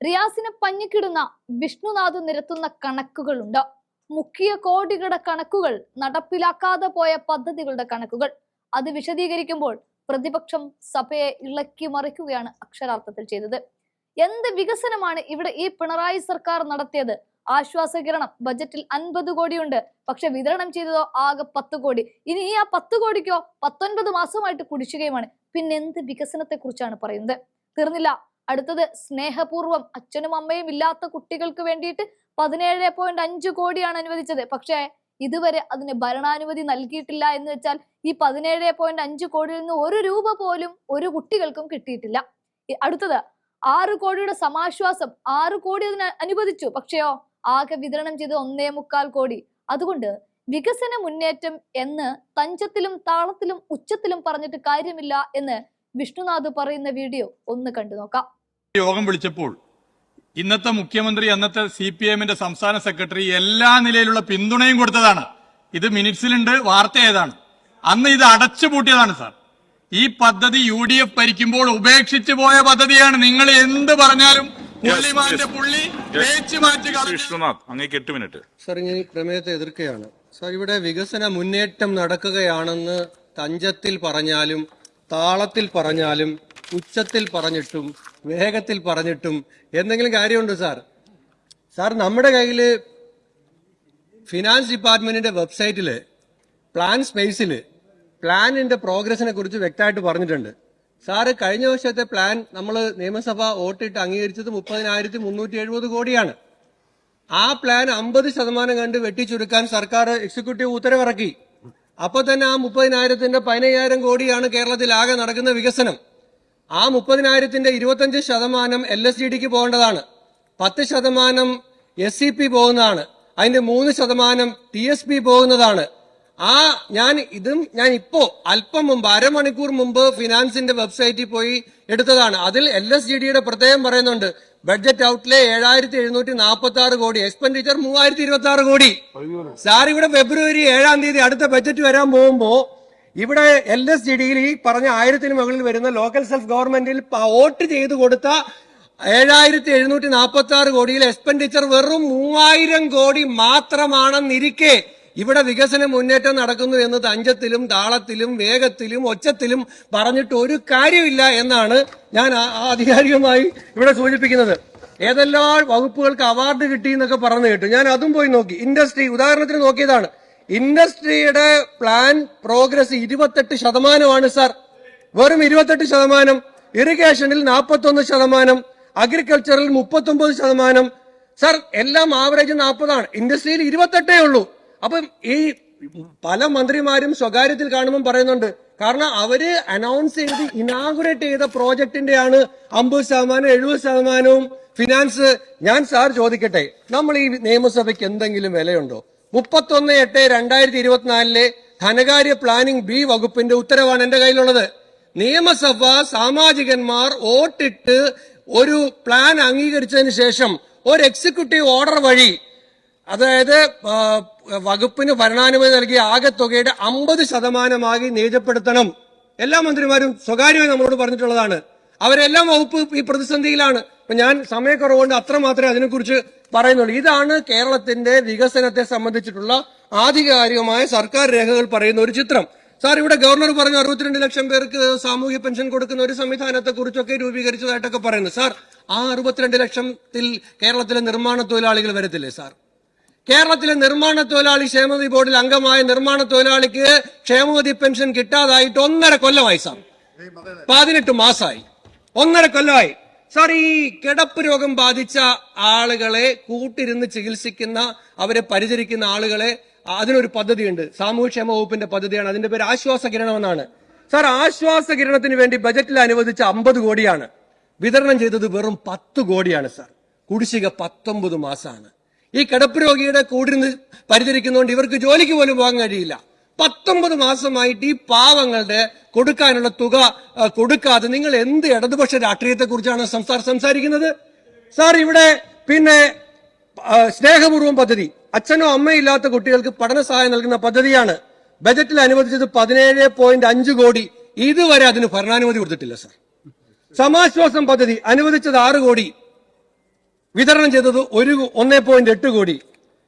റിയാസിനെ പഞ്ഞിക്കിടുന്ന വിഷ്ണുനാഥ് നിരത്തുന്ന കണക്കുകളുണ്ട്. മുഖ്യ കോടികളുടെ കണക്കുകൾ നടപ്പിലാക്കാതെ പോയ പദ്ധതികളുടെ കണക്കുകൾ. അത് വിശദീകരിക്കുമ്പോൾ പ്രതിപക്ഷം സഭയെ ഇളക്കി മറിക്കുകയാണ് അക്ഷരാർത്ഥത്തിൽ ചെയ്തത്. എന്ത് വികസനമാണ് ഇവിടെ ഈ പിണറായി സർക്കാർ നടത്തിയത്? ആശ്വാസകിരണം ബജറ്റിൽ അൻപത് കോടിയുണ്ട്. പക്ഷെ വിതരണം ചെയ്തതോ ആകെ പത്ത് കോടി. ഇനി ഈ ആ പത്ത് കോടിക്കോ പത്തൊൻപത് മാസമായിട്ട് കുടിശ്ശികയുമാണ്. പിന്നെ എന്ത് വികസനത്തെ കുറിച്ചാണ് പറയുന്നത്? തീർന്നില്ല. അടുത്തത് സ്നേഹപൂർവം അച്ഛനും അമ്മയും ഇല്ലാത്ത കുട്ടികൾക്ക് വേണ്ടിയിട്ട് പതിനേഴ് പോയിന്റ് അഞ്ച് കോടിയാണ് അനുവദിച്ചത്. പക്ഷേ ഇതുവരെ അതിന് ഭരണാനുമതി നൽകിയിട്ടില്ല എന്ന് വെച്ചാൽ ഈ പതിനേഴ് പോയിന്റ് അഞ്ച് കോടിയിൽ നിന്ന് ഒരു രൂപ പോലും ഒരു കുട്ടികൾക്കും കിട്ടിയിട്ടില്ല. അടുത്തത് ആറ് കോടിയുടെ സമാശ്വാസം. ആറ് കോടി അതിന് അനുവദിച്ചു. പക്ഷെയോ ആകെ വിതരണം ചെയ്ത് ഒന്നേ മുക്കാൽ കോടി. അതുകൊണ്ട് വികസന മുന്നേറ്റം എന്ന് തഞ്ചത്തിലും താളത്തിലും ഉച്ചത്തിലും പറഞ്ഞിട്ട് കാര്യമില്ല എന്ന് വിഷ്ണുനാഥ് പറയുന്ന വീഡിയോ ഒന്ന് കണ്ടു നോക്കാം യോഗം വിളിച്ചപ്പോൾ ഇന്നത്തെ മുഖ്യമന്ത്രി അന്നത്തെ സി പി എമ്മിന്റെ സംസ്ഥാന സെക്രട്ടറി എല്ലാ നിലയിലുള്ള പിന്തുണയും കൊടുത്തതാണ്. ഇത് മിനിറ്റ്സിലുണ്ട് വാർത്ത ഏതാണ് അന്ന് ഇത് അടച്ചു പൂട്ടിയതാണ് സാർ. ഈ പദ്ധതി യു ഡി എഫ് ഭരിക്കുമ്പോൾ ഉപേക്ഷിച്ചു പോയ പദ്ധതിയാണ്. നിങ്ങൾ എന്ത് പറഞ്ഞാലും മിനിറ്റ്. സാർ ഞാൻ ഈ പ്രമേയത്തെ എതിർക്കുകയാണ്. സാർ ഇവിടെ വികസന മുന്നേറ്റം നടക്കുകയാണെന്ന് തഞ്ചത്തിൽ പറഞ്ഞാലും താളത്തിൽ പറഞ്ഞാലും ഉച്ചത്തിൽ പറഞ്ഞിട്ടും വേഗത്തിൽ പറഞ്ഞിട്ടും എന്തെങ്കിലും കാര്യമുണ്ടോ സാർ? സാർ നമ്മുടെ കയ്യിൽ ഫിനാൻസ് ഡിപ്പാർട്ട്മെന്റിന്റെ വെബ്സൈറ്റിൽ പ്ലാൻ സ്പേസിൽ പ്ലാനിന്റെ പ്രോഗ്രസിനെ കുറിച്ച് വ്യക്തമായിട്ട് പറഞ്ഞിട്ടുണ്ട്. സാറ് കഴിഞ്ഞ വർഷത്തെ പ്ലാൻ നമ്മൾ നിയമസഭ വോട്ടിട്ട് അംഗീകരിച്ചത് മുപ്പതിനായിരത്തി മുന്നൂറ്റി എഴുപത് കോടിയാണ്. ആ പ്ലാൻ അമ്പത് ശതമാനം കണ്ട് വെട്ടിച്ചുരുക്കാൻ സർക്കാർ എക്സിക്യൂട്ടീവ് ഉത്തരവിറക്കി. അപ്പൊ തന്നെ ആ മുപ്പതിനായിരത്തിന്റെ പതിനയ്യായിരം കോടിയാണ് കേരളത്തിൽ ആകെ നടക്കുന്ന വികസനം. ആ മുപ്പതിനായിരത്തിന്റെ ഇരുപത്തഞ്ച് ശതമാനം എൽ എസ് ഡി ഡിക്ക് പോകേണ്ടതാണ്. പത്ത് ശതമാനം എസ് സി പി പോകുന്നതാണ്. അതിന്റെ മൂന്ന് ശതമാനം ടി എസ് പി പോകുന്നതാണ്. ആ ഞാൻ ഇതും ഞാൻ ഇപ്പോ അല്പം മുമ്പ് അരമണിക്കൂർ മുമ്പ് ഫിനാൻസിന്റെ വെബ്സൈറ്റിൽ പോയി എടുത്തതാണ്. അതിൽ എൽ എസ് ജി ഡിയുടെ പ്രത്യേകം പറയുന്നുണ്ട്. ബഡ്ജറ്റ് ഔട്ട്ലേ ഏഴായിരത്തി എഴുന്നൂറ്റി നാൽപ്പത്തി ആറ് കോടി എക്സ്പെൻഡിച്ചർ മൂവായിരത്തി ഇരുപത്തി ആറ് കോടി സാർ ഇവിടെ ഫെബ്രുവരി ഏഴാം തീയതി അടുത്ത ബഡ്ജറ്റ് വരാൻ പോകുമ്പോ ഇവിടെ എൽ എസ് ജി ഡിയിൽ ഈ പറഞ്ഞ ആയിരത്തിന് മുകളിൽ വരുന്ന ലോക്കൽ സെൽഫ് ഗവൺമെന്റിൽ വോട്ട് ചെയ്ത് കൊടുത്ത ഏഴായിരത്തി എഴുന്നൂറ്റി നാൽപ്പത്തി ആറ് കോടിയിൽ എക്സ്പെൻഡിച്ചർ വെറും മൂവായിരം കോടി മാത്രമാണെന്നിരിക്കെ ഇവിടെ വികസന മുന്നേറ്റം നടക്കുന്നു എന്ന് തഞ്ചത്തിലും താളത്തിലും വേഗത്തിലും ഒച്ചത്തിലും പറഞ്ഞിട്ട് ഒരു കാര്യമില്ല എന്നാണ് ഞാൻ ആധികാരികമായി ഇവിടെ സൂചിപ്പിക്കുന്നത്. ഏതെല്ലാം വകുപ്പുകൾക്ക് അവാർഡ് കിട്ടി എന്നൊക്കെ പറഞ്ഞു കേട്ടു. ഞാൻ അതും പോയി നോക്കി. ഇൻഡസ്ട്രി ഉദാഹരണത്തിന് നോക്കിയതാണ്. ഇൻഡസ്ട്രിയുടെ പ്ലാൻ പ്രോഗ്രസ് ഇരുപത്തെട്ട് ശതമാനമാണ് സാർ. വെറും ഇരുപത്തെട്ട് ശതമാനം. ഇറിഗേഷനിൽ നാൽപ്പത്തൊന്ന് ശതമാനം. അഗ്രികൾച്ചറിൽ മുപ്പത്തൊമ്പത് ശതമാനം. സാർ എല്ലാം ആവറേജ് നാൽപ്പതാണ് ഇൻഡസ്ട്രിയിൽ ഇരുപത്തെട്ടേ ഉള്ളൂ. അപ്പം ഈ പല മന്ത്രിമാരും സ്വകാര്യത്തിൽ കാണുമ്പോൾ പറയുന്നുണ്ട് കാരണം അവർ അനൗൺസ് ചെയ്ത് ഇനാഗുറേറ്റ് ചെയ്ത പ്രോജക്ടിന്റെയാണ് അമ്പത് ശതമാനം എഴുപത് ശതമാനവും ഫിനാൻസ് ഞാൻ സാർ ചോദിക്കട്ടെ നമ്മൾ ഈ നിയമസഭയ്ക്ക് എന്തെങ്കിലും വിലയുണ്ടോ? മുപ്പത്തൊന്ന് എട്ട് രണ്ടായിരത്തി ഇരുപത്തിനാലിലെ ധനകാര്യ പ്ലാനിംഗ് ബി വകുപ്പിന്റെ ഉത്തരവാണ് എന്റെ കയ്യിലുള്ളത്. നിയമസഭ സാമാജികന്മാർ വോട്ടിട്ട് ഒരു പ്ലാൻ അംഗീകരിച്ചതിന് ശേഷം ഒരു എക്സിക്യൂട്ടീവ് ഓർഡർ വഴി അതായത് വകുപ്പിന് ഭരണാനുമതി നൽകിയ ആകെ തുകയുടെ അമ്പത് ശതമാനമായി നിജപ്പെടുത്തണം എല്ലാ മന്ത്രിമാരും സ്വകാര്യമായി നമ്മളോട് പറഞ്ഞിട്ടുള്ളതാണ്. അവരെല്ലാം വകുപ്പ് ഈ പ്രതിസന്ധിയിലാണ്. ഞാൻ സമയക്കുറവുകൊണ്ട് അത്ര മാത്രമേ അതിനെക്കുറിച്ച് പറയുന്നുള്ളൂ. ഇതാണ് കേരളത്തിന്റെ വികസനത്തെ സംബന്ധിച്ചിട്ടുള്ള ആധികാരികമായ സർക്കാർ രേഖകൾ പറയുന്ന ഒരു ചിത്രം. സാർ ഇവിടെ ഗവർണർ പറഞ്ഞു അറുപത്തിരണ്ട് ലക്ഷം പേർക്ക് സാമൂഹ്യ പെൻഷൻ കൊടുക്കുന്ന ഒരു സംവിധാനത്തെ കുറിച്ചൊക്കെ രൂപീകരിച്ചതായിട്ടൊക്കെ പറയുന്നു. സാർ ആ അറുപത്തിരണ്ട് ലക്ഷത്തിൽ കേരളത്തിലെ നിർമ്മാണ തൊഴിലാളികൾ വരത്തില്ലേ സാർ? കേരളത്തിലെ നിർമ്മാണ തൊഴിലാളി ക്ഷേമനിധി ബോർഡിൽ അംഗമായ നിർമ്മാണ തൊഴിലാളിക്ക് ക്ഷേമനിധി പെൻഷൻ കിട്ടാതായിട്ട് ഒന്നര കൊല്ലമായി സാർ. പതിനെട്ട് മാസമായി ഒന്നര കൊല്ലമായി. സാർ ഈ കിടപ്പ് രോഗം ബാധിച്ച ആളുകളെ കൂട്ടിരുന്ന് ചികിത്സിക്കുന്ന അവരെ പരിചരിക്കുന്ന ആളുകളെ അതിനൊരു പദ്ധതിയുണ്ട്. സാമൂഹ്യക്ഷേമ വകുപ്പിന്റെ പദ്ധതിയാണ്. അതിന്റെ പേര് ആശ്വാസ കിരണം എന്നാണ്. സാർ ആശ്വാസ കിരണത്തിന് വേണ്ടി ബജറ്റിൽ അനുവദിച്ച അമ്പത് കോടിയാണ്. വിതരണം ചെയ്തത് വെറും പത്ത് കോടിയാണ് സാർ കുടിശ്ശിക പത്തൊമ്പത് മാസമാണ് ഈ കിടപ്പ് രോഗിയുടെ കൂടിരുന്ന് പരിചരിക്കുന്നതുകൊണ്ട് ഇവർക്ക് ജോലിക്ക് പോലും പോകാൻ കഴിയില്ല. പത്തൊമ്പത് മാസമായിട്ട് ഈ പാവങ്ങളുടെ കൊടുക്കാനുള്ള തുക കൊടുക്കാതെ നിങ്ങൾ എന്ത് ഇടതുപക്ഷ രാഷ്ട്രീയത്തെ കുറിച്ചാണ് സംസാരം സംസാരിക്കുന്നത്? സാർ ഇവിടെ പിന്നെ സ്നേഹപൂർവം പദ്ധതി അച്ഛനോ അമ്മയോ ഇല്ലാത്ത കുട്ടികൾക്ക് പഠന സഹായം നൽകുന്ന പദ്ധതിയാണ്. ബജറ്റിൽ അനുവദിച്ചത് പതിനേഴ് പോയിന്റ് അഞ്ച് കോടി. ഇതുവരെ അതിന് ഭരണാനുമതി കൊടുത്തിട്ടില്ല സാർ. സമാശ്വാസം പദ്ധതി അനുവദിച്ചത് ആറ് കോടി. വിതരണം ചെയ്തത് ഒരു ഒന്നേ പോയിന്റ് എട്ട് കോടി.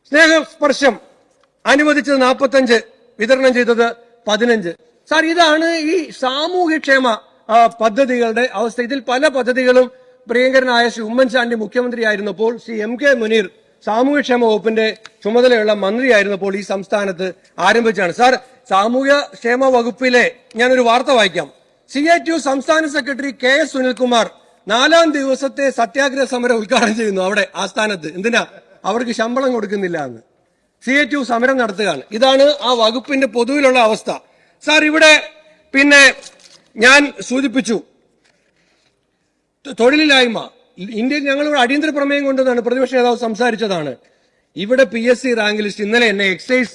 സ്നേഹസ്പർശം അനുവദിച്ചത് നാൽപ്പത്തഞ്ച് വിതരണം ചെയ്തത് പതിനഞ്ച്. സാർ ഇതാണ് ഈ സാമൂഹ്യക്ഷേമ പദ്ധതികളുടെ അവസ്ഥ. ഇതിൽ പല പദ്ധതികളും പ്രിയങ്കരനായ ശ്രീ ഉമ്മൻചാണ്ടി മുഖ്യമന്ത്രിയായിരുന്നപ്പോൾ ശ്രീ എം കെ മുനീർ സാമൂഹ്യക്ഷേമ വകുപ്പിന്റെ ചുമതലയുള്ള മന്ത്രിയായിരുന്നപ്പോൾ ഈ സംസ്ഥാനത്ത് ആരംഭിച്ചാണ് സാർ സാമൂഹ്യക്ഷേമ വകുപ്പിലെ ഞാനൊരു വാർത്ത വായിക്കാം. സി ഐ ടി സംസ്ഥാന സെക്രട്ടറി കെ എസ് സുനിൽകുമാർ നാലാം ദിവസത്തെ സത്യാഗ്രഹ സമരം ഉദ്ഘാടനം ചെയ്യുന്നു അവിടെ ആസ്ഥാനത്ത്. എന്തിനാ? അവർക്ക് ശമ്പളം കൊടുക്കുന്നില്ല എന്ന്. സി എ ടി യു സമരം നടത്തുകയാണ്. ഇതാണ് ആ വകുപ്പിന്റെ പൊതുവിലുള്ള അവസ്ഥ. സാർ ഇവിടെ പിന്നെ ഞാൻ സൂചിപ്പിച്ചു. തൊഴിലില്ലായ്മ. ഇന്ത്യയിൽ ഞങ്ങൾ അടിയന്തര പ്രമേയം കൊണ്ടുവന്നാണ്. പ്രതിപക്ഷ നേതാവ് സംസാരിച്ചതാണ്. ഇവിടെ P S C rank list ഇന്നലെ എന്നെ എക്സൈസ്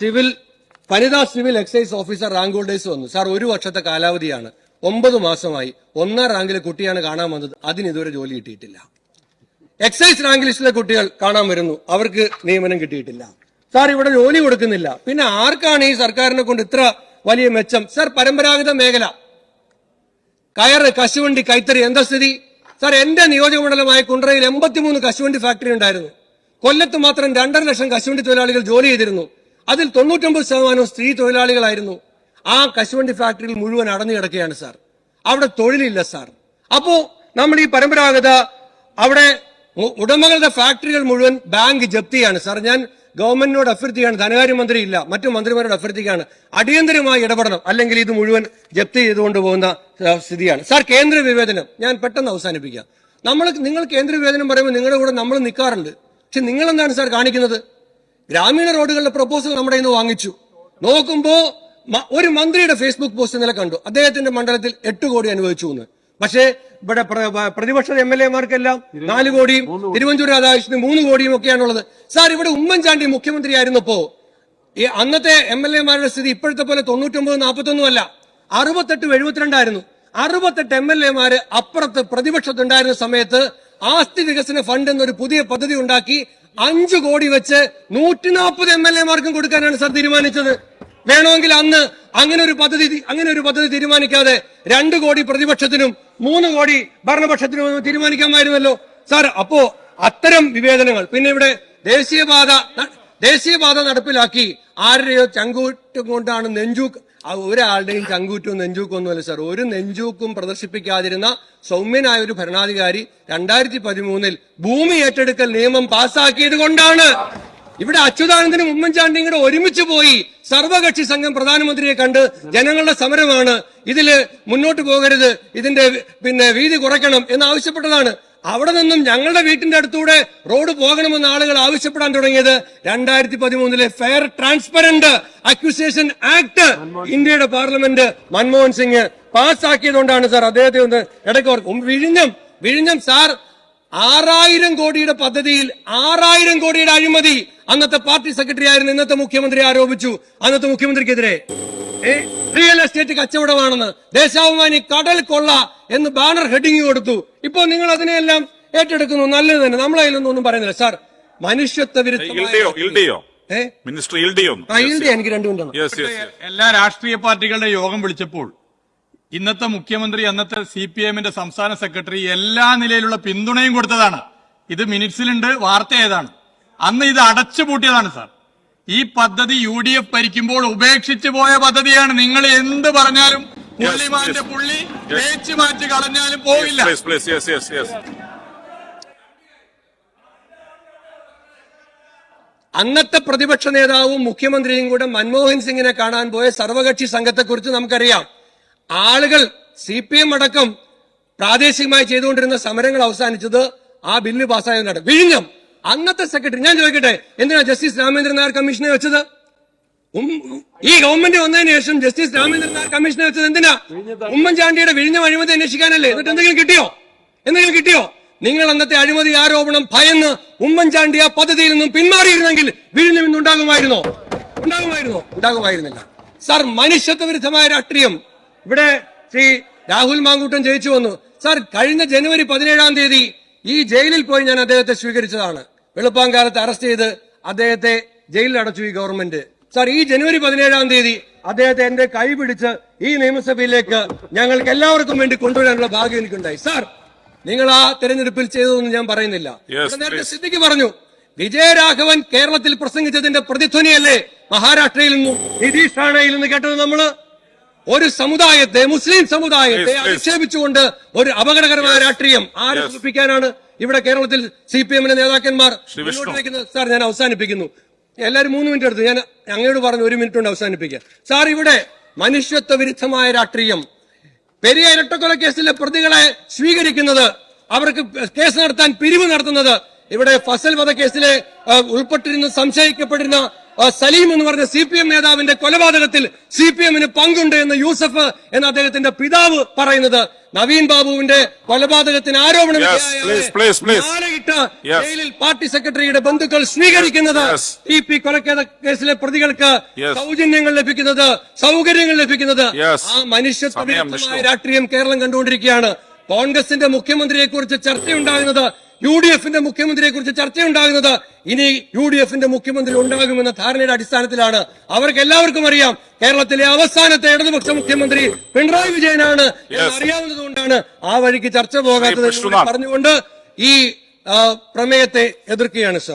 സിവിൽ വനിതാ civil excise officer rank holders വന്നു. സാർ ഒരു വർഷത്തെ കാലാവധിയാണ്. ഒമ്പത് മാസമായി. ഒന്നാം റാങ്കിലെ കുട്ടിയാണ് കാണാൻ വന്നത്. അതിന് ഇതുവരെ ജോലി കിട്ടിയിട്ടില്ല. എക്സൈസ് റാങ്ക് ലിസ്റ്റിലെ കുട്ടികൾ കാണാൻ വരുന്നു. അവർക്ക് നിയമനം കിട്ടിയിട്ടില്ല. സാർ ഇവിടെ ജോലി കൊടുക്കുന്നില്ല. പിന്നെ ആർക്കാണ് ഈ സർക്കാരിനെ കൊണ്ട് ഇത്ര വലിയ മെച്ചം? സാർ പരമ്പരാഗത മേഖല. കയറ് കശുവണ്ടി കൈത്തറി എന്താ സ്ഥിതി? സാർ എന്റെ നിയോജകമണ്ഡലമായ കുണ്ടറയിൽ എൺപത്തിമൂന്ന് കശുവണ്ടി ഫാക്ടറി ഉണ്ടായിരുന്നു. കൊല്ലത്ത് മാത്രം രണ്ടര ലക്ഷം കശുവണ്ടി തൊഴിലാളികൾ ജോലി ചെയ്തിരുന്നു. അതിൽ തൊണ്ണൂറ്റൊമ്പത് ശതമാനവും സ്ത്രീ തൊഴിലാളികളായിരുന്നു. ആ കശുവണ്ടി ഫാക്ടറിയിൽ മുഴുവൻ അടഞ്ഞു കിടക്കുകയാണ് സാർ. അവിടെ തൊഴിലില്ല സാർ. അപ്പോ നമ്മൾ ഈ പരമ്പരാഗത അവിടെ ഉടമകളുടെ ഫാക്ടറികൾ മുഴുവൻ ബാങ്ക് ജപ്തിയാണ്. സാർ ഞാൻ ഗവൺമെന്റിനോട് അഭ്യർത്ഥിക്കുകയാണ്. ധനകാര്യമന്ത്രി ഇല്ല മറ്റു മന്ത്രിമാരോട് അഭ്യർത്ഥിക്കുകയാണ്. അടിയന്തരമായി ഇടപെടണം. അല്ലെങ്കിൽ ഇത് മുഴുവൻ ജപ്തി ചെയ്തുകൊണ്ട് പോകുന്ന സ്ഥിതിയാണ്. സാർ കേന്ദ്ര വിവേചനം. ഞാൻ പെട്ടെന്ന് അവസാനിപ്പിക്കാം. നമ്മൾ നിങ്ങൾ കേന്ദ്ര വിവേചനം പറയുമ്പോൾ നിങ്ങളുടെ കൂടെ നമ്മൾ നിൽക്കാറുണ്ട്. പക്ഷെ നിങ്ങൾ എന്താണ് സാർ കാണിക്കുന്നത്? ഗ്രാമീണ റോഡുകളുടെ പ്രപ്പോസൽ നമ്മുടെ ഇന്ന് വാങ്ങിച്ചു. നോക്കുമ്പോൾ ഒരു മന്ത്രിയുടെ ഫേസ്ബുക്ക് പോസ്റ്റ് ഇന്നലെ കണ്ടു. അദ്ദേഹത്തിന്റെ മണ്ഡലത്തിൽ എട്ട് കോടി അനുവദിച്ചു എന്ന്. പക്ഷേ ഇവിടെ പ്ര- പ്ര- പ്രതിപക്ഷ എം എൽ എമാർക്കെല്ലാം നാല് കോടിയും തിരുവഞ്ചൂർ രാധാകൃഷ്ണന് മൂന്ന് കോടിയും ഒക്കെയാണുള്ളത് സാർ ഇവിടെ ഉമ്മൻചാണ്ടി മുഖ്യമന്ത്രി ആയിരുന്നപ്പോ ഈ അന്നത്തെ എം എൽ എമാരുടെ സ്ഥിതി ഇപ്പോഴത്തെ പോലെ തൊണ്ണൂറ്റൊമ്പത് നാൽപ്പത്തൊന്നും അല്ല. അറുപത്തെട്ട് എഴുപത്തിരണ്ടായിരുന്നു. അറുപത്തെട്ട് എം എൽ എമാര് അപ്പുറത്ത് പ്രതിപക്ഷത്തുണ്ടായിരുന്ന സമയത്ത് ആസ്തി വികസന ഫണ്ട് എന്നൊരു പുതിയ പദ്ധതി ഉണ്ടാക്കി അഞ്ചു കോടി വെച്ച് നൂറ്റി നാൽപ്പത് എം എൽ എമാർക്കും കൊടുക്കാനാണ് സാർ തീരുമാനിച്ചത്. വേണമെങ്കിൽ അന്ന് അങ്ങനെ ഒരു പദ്ധതി അങ്ങനെ ഒരു പദ്ധതി തീരുമാനിക്കാതെ രണ്ട് കോടി പ്രതിപക്ഷത്തിനും മൂന്ന് കോടി ഭരണപക്ഷത്തിനും തീരുമാനിക്കാമായിരുന്നല്ലോ. സാർ അപ്പോ അത്തരം വിവേചനങ്ങൾ പിന്നെ ഇവിടെ ദേശീയപാത ദേശീയപാത നടപ്പിലാക്കി ആരുടെയോ ചങ്കൂറ്റം കൊണ്ടാണ് നെഞ്ചൂക്ക് ഒരാളുടെയും ചങ്കൂറ്റും നെഞ്ചൂക്കും ഒന്നുമല്ല സാർ. ഒരു നെഞ്ചൂക്കും പ്രദർശിപ്പിക്കാതിരുന്ന സൗമ്യനായ ഒരു ഭരണാധികാരി രണ്ടായിരത്തി പതിമൂന്നിൽ ഭൂമി ഏറ്റെടുക്കൽ നിയമം പാസ്സാക്കിയത് കൊണ്ടാണ്. ഇവിടെ അച്യുതാനന്ദനും ഉമ്മൻചാണ്ടിയും കൂടെ ഒരുമിച്ച് പോയി സർവകക്ഷി സംഘം പ്രധാനമന്ത്രിയെ കണ്ട് ജനങ്ങളുടെ സമരമാണ്. ഇതിൽ മുന്നോട്ട് പോകരുത്. ഇതിന്റെ പിന്നെ വീതി കുറയ്ക്കണം എന്ന് ആവശ്യപ്പെട്ടതാണ് അവിടെ നിന്നും ഞങ്ങളുടെ വീട്ടിന്റെ അടുത്തൂടെ റോഡ് പോകണമെന്ന് ആളുകൾ ആവശ്യപ്പെടാൻ തുടങ്ങിയത് രണ്ടായിരത്തി പതിമൂന്നിലെ ഫെയർ ട്രാൻസ്പെറന്റ് അക്യൂസിയേഷൻ ആക്ട് ഇന്ത്യയുടെ പാർലമെന്റ് മൻമോഹൻ സിംഗ് പാസ്സാക്കിയതുകൊണ്ടാണ് സാർ അദ്ദേഹത്തെ ഒന്ന് ഇടയ്ക്ക് ഓർക്കും വിഴിഞ്ഞം വിഴിഞ്ഞം സാർ ആറായിരം കോടിയുടെ പദ്ധതിയിൽ ആറായിരം കോടിയുടെ അഴിമതി അന്നത്തെ പാർട്ടി സെക്രട്ടറി ആയിരുന്ന ഇന്നത്തെ മുഖ്യമന്ത്രി ആരോപിച്ചു. അന്നത്തെ മുഖ്യമന്ത്രിക്കെതിരെ. ഏ, റിയൽ എസ്റ്റേറ്റ് കച്ചവടമാണെന്ന്. ദേശാഭിമാനി കടൽ കൊള്ള എന്ന് ബാനർ ഹെഡിങ് കൊടുത്തു. ഇപ്പോൾ നിങ്ങൾ അതിനെയെല്ലാം ഏറ്റെടുക്കുന്നു. നല്ലത് തന്നെ. നമ്മളതിലൊന്നും ഒന്നും പറയുന്നില്ല. സാർ മനുഷ്യത്വ വിരുദ്ധ മിനിസ്റ്റർ എനിക്ക് രണ്ടു മിനിറ്റ്. എല്ലാ രാഷ്ട്രീയ പാർട്ടികളുടെ യോഗം വിളിച്ചപ്പോൾ ഇന്നത്തെ മുഖ്യമന്ത്രി അന്നത്തെ സി പി എമ്മിന്റെ സംസ്ഥാന സെക്രട്ടറി എല്ലാ നിലയിലുള്ള പിന്തുണയും കൊടുത്തതാണ്. ഇത് മിനിറ്റ്സിലുണ്ട് വാർത്ത ഏതാണ് അന്ന് ഇത് അടച്ചു പൂട്ടിയതാണ് സാർ. ഈ പദ്ധതി യു ഡി എഫ് ഭരിക്കുമ്പോൾ ഉപേക്ഷിച്ചു പോയ പദ്ധതിയാണ്. നിങ്ങൾ എന്ത് പറഞ്ഞാലും പുള്ളിമാന്റെ പുള്ളി. തേച്ച് മാറ്റി കളഞ്ഞാലും പോകില്ല യെസ് അന്നത്തെ പ്രതിപക്ഷ നേതാവും മുഖ്യമന്ത്രിയും കൂടെ മൻമോഹൻ സിംഗിനെ കാണാൻ പോയ സർവകക്ഷി സംഘത്തെക്കുറിച്ച് നമുക്കറിയാം. ആളുകൾ സി പി എം അടക്കം പ്രാദേശികമായി ചെയ്തുകൊണ്ടിരുന്ന സമരങ്ങൾ അവസാനിച്ചത് ആ ബില്ല് പാസ്സായതുകൊണ്ടാണ് വിഴിഞ്ഞം അന്നത്തെ സെക്രട്ടറി ഞാൻ ചോദിക്കട്ടെ എന്തിനാ ജസ്റ്റിസ് രാമേന്ദ്രൻ നായർ കമ്മീഷനെ വെച്ചത്? ഈ ഗവൺമെന്റ് വന്നതിന് ശേഷം ജസ്റ്റിസ് രാമേന്ദ്രൻ നായർ കമ്മീഷനെ വെച്ചത് എന്തിനാ? ഉമ്മൻചാണ്ടിയുടെ വിഴിഞ്ഞം അഴിമതി അന്വേഷിക്കാനല്ലേ? എന്നിട്ട് എന്തെങ്കിലും കിട്ടിയോ? എന്തെങ്കിലും കിട്ടിയോ? നിങ്ങൾ അന്നത്തെ അഴിമതി ആരോപണം ഭയന്ന് ഉമ്മൻചാണ്ടി ആ പദ്ധതിയിൽ നിന്നും പിന്മാറിയിരുന്നെങ്കിൽ വിഴിഞ്ഞം ഇന്ന് ഉണ്ടാകുമായിരുന്നോ ഉണ്ടാകുമായിരുന്നോ? ഉണ്ടാകുമായിരുന്നില്ല. സർ മനുഷ്യത്വ വിരുദ്ധമായ രാഷ്ട്രീയം ഇവിടെ ശ്രീ രാഹുൽ മാങ്കൂട്ടൻ ജയിച്ചു വന്നു. സാർ കഴിഞ്ഞ ജനുവരി പതിനേഴാം തീയതി ഈ ജയിലിൽ പോയി ഞാൻ അദ്ദേഹത്തെ സ്വീകരിച്ചതാണ്. വെളുപ്പാങ്കാലത്ത് അറസ്റ്റ് ചെയ്ത് അദ്ദേഹത്തെ ജയിലിൽ അടച്ചു ഈ ഗവൺമെന്റ്. സാർ ഈ ജനുവരി പതിനേഴാം തീയതി അദ്ദേഹത്തെ എന്റെ കൈ പിടിച്ച് ഈ നിയമസഭയിലേക്ക് ഞങ്ങൾക്ക് എല്ലാവർക്കും വേണ്ടി കൊണ്ടുവരാനുള്ള ഭാഗ്യം എനിക്കുണ്ടായി. സാർ നിങ്ങൾ ആ തെരഞ്ഞെടുപ്പിൽ ചെയ്തതൊന്നും ഞാൻ പറയുന്നില്ല. നേരത്തെ. സിദ്ദിഖ് പറഞ്ഞു വിജയരാഘവൻ കേരളത്തിൽ പ്രസംഗിച്ചതിന്റെ പ്രതിധ്വനിയല്ലേ മഹാരാഷ്ട്രയിൽ നിന്നും നിതീഷ് റാണയിൽ നിന്ന് കേട്ടത് നമ്മൾ? ഒരു സമുദായത്തെ മുസ്ലിം സമുദായത്തെ. അധിക്ഷേപിച്ചുകൊണ്ട് ഒരു അപകടകരമായ രാഷ്ട്രീയം ആരെ. സൃഷ്ടിക്കാനാണ് ഇവിടെ കേരളത്തിൽ സി പി എമ്മിന്റെ നേതാക്കന്മാർ സാർ ഞാൻ അവസാനിപ്പിക്കുന്നു. എല്ലാവരും മൂന്ന് മിനിറ്റ് എടുത്തു. ഞാൻ അങ്ങയോട് പറഞ്ഞു ഒരു മിനിറ്റ് കൊണ്ട് അവസാനിപ്പിക്കുക സാർ ഇവിടെ മനുഷ്യത്വ വിരുദ്ധമായ രാഷ്ട്രീയം പെരിയ ഇരട്ടക്കൊല കേസിലെ പ്രതികളെ സ്വീകരിക്കുന്നത് അവർക്ക് കേസ് നടത്താൻ പിരിവ് നടത്തുന്നത് ഇവിടെ ഫസൽ വധക്കേസിലെ ഉൾപ്പെട്ടിരുന്ന സംശയിക്കപ്പെട്ടിരുന്ന സലീം എന്ന് പറഞ്ഞ സി പി എം നേതാവിന്റെ കൊലപാതകത്തിൽ സി പി എമ്മിന് പങ്കുണ്ട് എന്ന് യൂസഫ് എന്ന അദ്ദേഹത്തിന്റെ പിതാവ് പറയുന്നത് നവീൻ ബാബുവിന്റെ കൊലപാതകത്തിന് ആരോപണം. ജയിലിൽ പാർട്ടി സെക്രട്ടറിയുടെ ബന്ധുക്കൾ സ്വീകരിക്കുന്നത് സി ടി പി കൊലക്കേത കേസിലെ പ്രതികൾക്ക് സൗജന്യങ്ങൾ ലഭിക്കുന്നത് സൗകര്യങ്ങൾ ലഭിക്കുന്നത്. ആ മനുഷ്യത്വ വിഷ്ണു. രാഷ്ട്രീയം കേരളം കണ്ടുകൊണ്ടിരിക്കുകയാണ് കോൺഗ്രസിന്റെ മുഖ്യമന്ത്രിയെ കുറിച്ച് ചർച്ചയുണ്ടാകുന്നത് യു ഡി എഫിന്റെ മുഖ്യമന്ത്രിയെ കുറിച്ച് ചർച്ചയുണ്ടാകുന്നത് ഇനി യു ഡി എഫിന്റെ മുഖ്യമന്ത്രി ഉണ്ടാകുമെന്ന ധാരണയുടെ അടിസ്ഥാനത്തിലാണ് അവർക്ക് എല്ലാവർക്കും അറിയാം കേരളത്തിലെ അവസാനത്തെ ഇടതുപക്ഷ മുഖ്യമന്ത്രി പിണറായി വിജയനാണ്. അറിയാവുന്നതുകൊണ്ടാണ് ആ വഴിക്ക് ചർച്ച പോകാത്തത്. പറഞ്ഞുകൊണ്ട് ഈ പ്രമേയത്തെ എതിർക്കുകയാണ് സർ